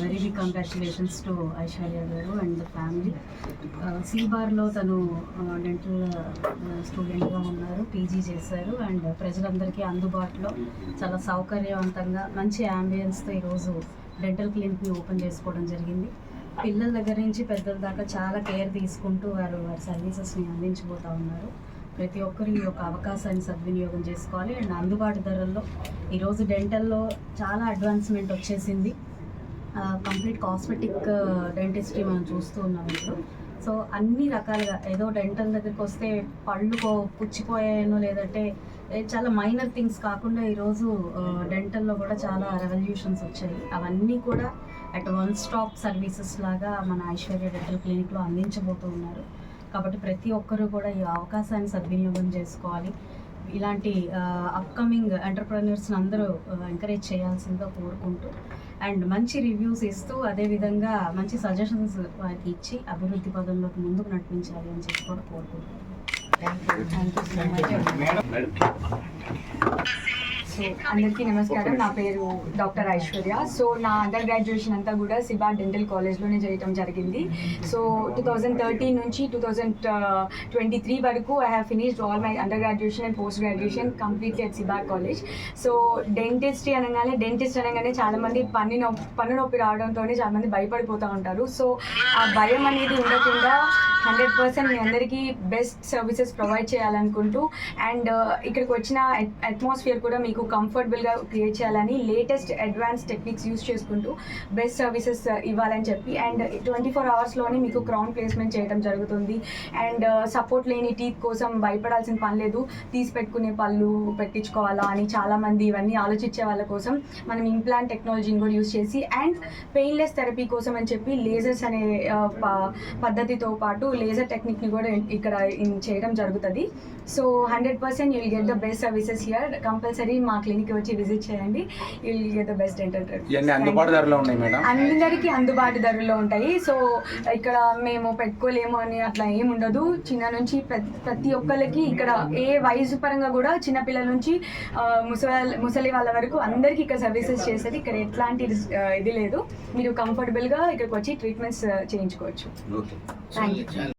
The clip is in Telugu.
Very big congratulations to Aishwarya గారు అండ్ ద ఫ్యామిలీ. సీబార్లో తను డెంటల్ స్టూడెంట్గా ఉన్నారు పీజీ చేశారు అండ్ ప్రజలందరికీ అందుబాటులో చాలా సౌకర్యవంతంగా మంచి అంబియన్స్తో ఈరోజు డెంటల్ క్లినిక్ని ఓపెన్ చేసుకోవడం జరిగింది. పిల్లల దగ్గర నుంచి పెద్దల దాకా చాలా కేర్ తీసుకుంటూ వారు వారి సర్వీసెస్ని అందించబోతూ ఉన్నారు. ప్రతి ఒక్కరు ఈ యొక్క అవకాశాన్ని సద్వినియోగం చేసుకోవాలి. అండ్ అందుబాటు ధరల్లో ఈరోజు డెంటల్లో చాలా అడ్వాన్స్మెంట్ వచ్చేసింది. కంప్లీట్ కాస్మెటిక్ డెంటిస్ట్రీ మనం చూస్తూ ఉన్నాం ఇప్పుడు. సో అన్ని రకాలుగా ఏదో డెంటల్ దగ్గరికి వస్తే పళ్ళు పో- పుచ్చిపోయాయనో లేదంటే చాలా మైనర్ థింగ్స్ కాకుండా ఈరోజు డెంటల్లో కూడా చాలా రెవల్యూషన్స్ వచ్చాయి. అవన్నీ కూడా అట్ వన్ స్టాప్ సర్వీసెస్ లాగా మన ఐశ్వర్య డెంటల్ క్లినిక్లో అందించబోతూ ఉన్నారు. కాబట్టి ప్రతి ఒక్కరూ కూడా ఈ అవకాశాన్ని సద్వినియోగం చేసుకోవాలి. ఇలాంటి అప్కమింగ్ ఎంటర్ప్రెన్యూర్స్ని అందరూ ఎంకరేజ్ చేయాల్సిందిగా కోరుకుంటూ అండ్ మంచి రివ్యూస్ ఇస్తూ అదేవిధంగా మంచి సజెషన్స్ వారికి ఇచ్చి అభివృద్ధి పదంలోకి ముందుకు నడిపించాలి అని చెప్పి కూడా కోరుకుంటున్నాను. Thank you so much so అందరికీ నమస్కారం. నా పేరు డాక్టర్ ఐశ్వర్య. సో నా అండర్ గ్రాడ్యుయేషన్ అంతా కూడా సిబా డెంటల్ కాలేజ్లోనే చేయటం జరిగింది. సో టూ థౌజండ్ థర్టీన్ నుంచి టూ థౌజండ్ ట్వంటీ త్రీ వరకు I have finished all my under graduation and post graduation completely at Sibar college so dentistry అనగానే డెంటిస్ట్ అనగానే చాలామంది పన్ను నొప్పి పన్ను నొప్పి రావడంతోనే చాలామంది భయపడిపోతూ ఉంటారు. సో ఆ భయం అనేది ఉండకుండా హండ్రెడ్ పర్సెంట్ మీ అందరికీ బెస్ట్ సర్వీసెస్ ప్రొవైడ్ చేయాలనుకుంటూ అండ్ uh, ఇక్కడికి వచ్చిన అట్మాస్ఫియర్ కూడా మీకు కంఫర్టబుల్గా క్రియేట్ చేయాలని లేటెస్ట్ అడ్వాన్స్ టెక్నిక్స్ యూస్ చేసుకుంటూ బెస్ట్ సర్వీసెస్ uh, ఇవ్వాలని చెప్పి అండ్ ట్వంటీ ఫోర్ అవర్స్లోనే మీకు క్రౌన్ ప్లేస్మెంట్ చేయడం జరుగుతుంది. అండ్ సపోర్ట్ uh, లేని టీత్ కోసం భయపడాల్సిన పని లేదు. తీసి పెట్టుకునే పళ్ళు పెట్టించుకోవాలా అని చాలామంది ఇవన్నీ ఆలోచించే వాళ్ళ కోసం మనం ఇంప్లాంట్ టెక్నాలజీని కూడా యూస్ చేసి అండ్ పెయిన్లెస్ థెరపీ కోసం అని చెప్పి లేజర్స్ అనే uh, ప- పద్ధతితో పాటు లేజర్ టెక్నిక్ని కూడా ఇక్కడ చేయడం జరుగుతుంది. So hundred percent you'll get the best services here compulsory మా క్లినిక్ వచ్చి విజిట్ చేయండి. గెట్ ద బెస్ట్ అందుబాటు ధరలో ఉన్నాయి మేడం. అందరికీ అందుబాటు ధరలో ఉంటాయి. సో ఇక్కడ మేము పెట్టుకోలేము అని అట్లా ఏం ఉండదు. చిన్న నుంచి ప్రతి ఒక్కరికి ఇక్కడ ఏ వయసు పరంగా కూడా చిన్న పిల్లల నుంచి ముసలి ముసలి వాళ్ళ వరకు అందరికీ ఇక్కడ సర్వీసెస్ చేసేది. ఇక్కడ ఎట్లాంటి ఇది లేదు. మీరు కంఫర్టబుల్గా ఇక్కడికి వచ్చి ట్రీట్మెంట్స్ చేయించుకోవచ్చు. Okay thank you